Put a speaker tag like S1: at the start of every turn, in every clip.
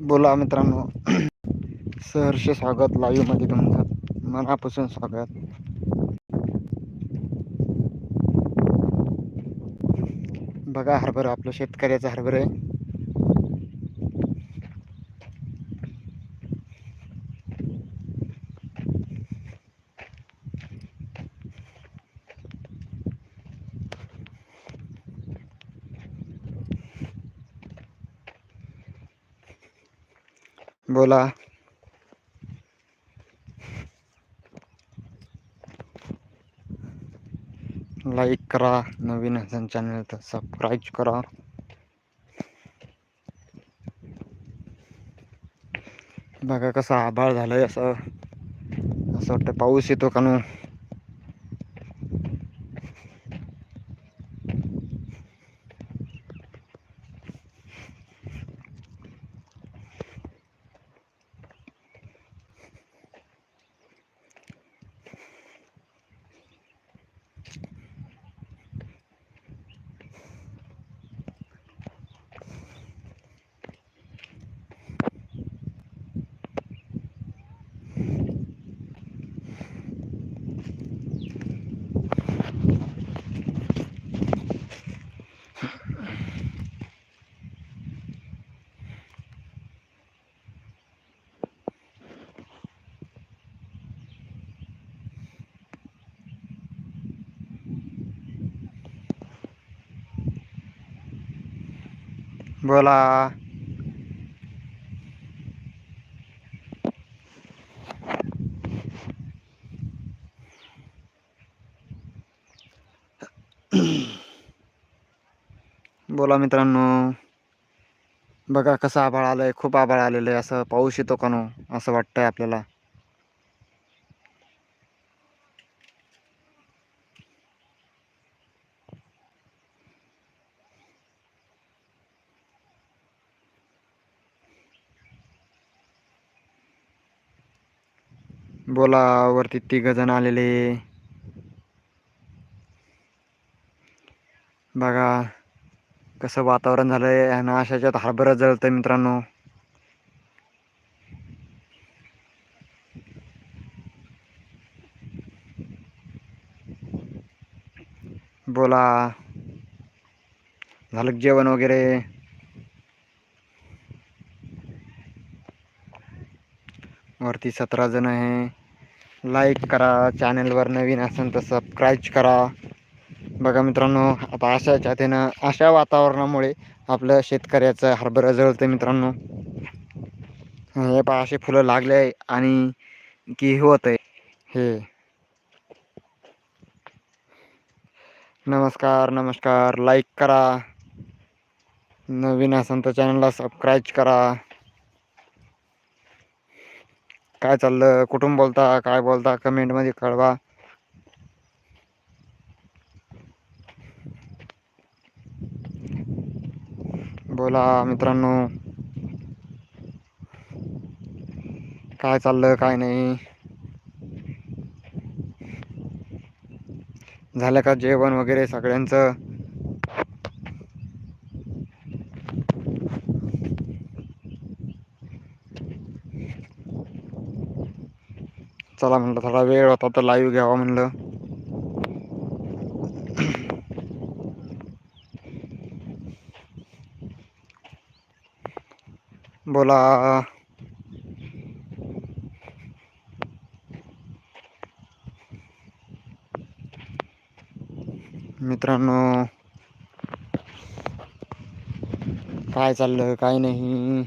S1: बोला मित्रांनो. सहर्ष स्वागत लाईव्हमध्ये तुमचं. मनापासून स्वागत. बघा हरभरा आपलं शेतकऱ्याचं हरभरा आहे. बोला. लाईक करा. नवीन असेल चॅनल तर सबस्क्राईब करा. बघा कसं आभाळ झालंय असं. असं वाटतं पाऊस येतो का नो बोला. बोला मित्रांनो. बघा कसं आभाळ आलंय खूप आभाळ आलेलं आहे असं पाऊस येतो का नो असं वाटतंय आपल्याला. बोला वरती तिघ जण आलेले. बघा कसं वातावरण झालंय आणि अशाच्यात हरभरा जळतंय मित्रांनो. बोला झालं जेवण वगैरे? वरती सतरा जण आहे. लाईक करा चॅनलवर नवीन असेल तर सबस्क्राईब करा. बघा मित्रांनो आता अशा त्यानं अशा वातावरणामुळे आपलं शेतकऱ्याचं हरभरा जळतं मित्रांनो. हे पहा असे फुलं लागले आणि की होत आहे हे. नमस्कार नमस्कार. लाईक करा. नवीन असेल तर चॅनलला सबस्क्राईब करा. काय चाललं? कुठून बोलता? काय बोलता? कमेंटमध्ये कळवा. बोला मित्रांनो. काय चाललं? काय नाही. झालं का जेवण वगैरे सगळ्यांचं? चला म्हणलं थोडा वेळ होता तर लाईव्ह घ्यावा म्हणलं. बोला. मित्रांनो काय चाललं काय नाही.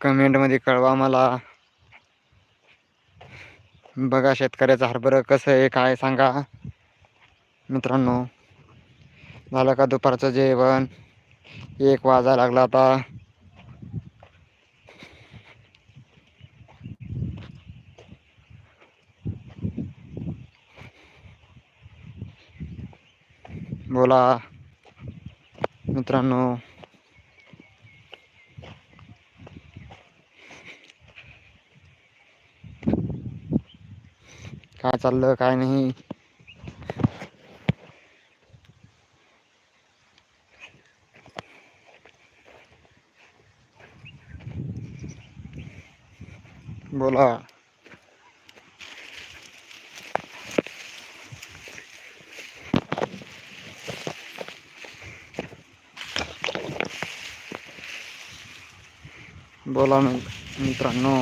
S1: कमेंटमध्ये कळवा मला. बघा शेतकऱ्याचं हरभरं कसं आहे काय सांगा. मित्रांनो झालं का दुपारचं जेवण? एक वाजा लागला आता. बोला. मित्रांनो काय चाललं काय नाही. बोला. बोला मित्रांनो.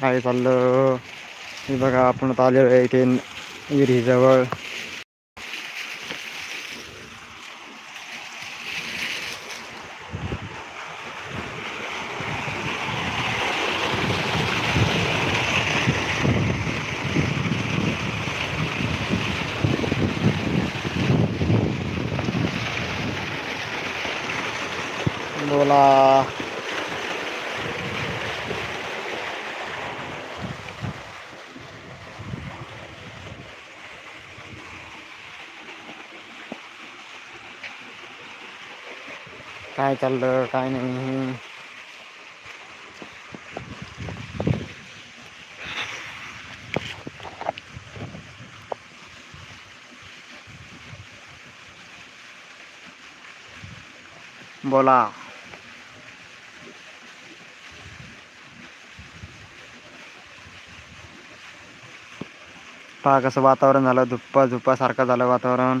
S1: काय चाललं? हे बघा आपण आता आलेलो आहे इथे विहिरीजवळ. बोला. काय चाललं काय नाही. बोला. पहा कसं वातावरण झालं धुप्पा झुप्पा सारखं झालं वातावरण.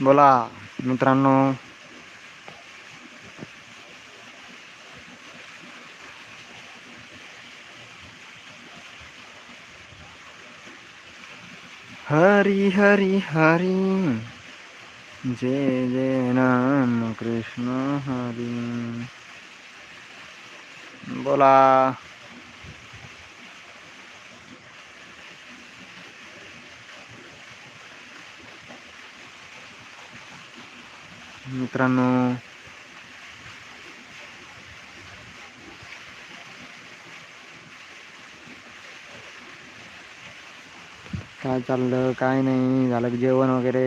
S1: बोला मित्रांनो हरी हरी हरी जय जय राम कृष्ण हरी बोला मित्रांनो काय चाललं काय नाही झालं जेवण वगैरे.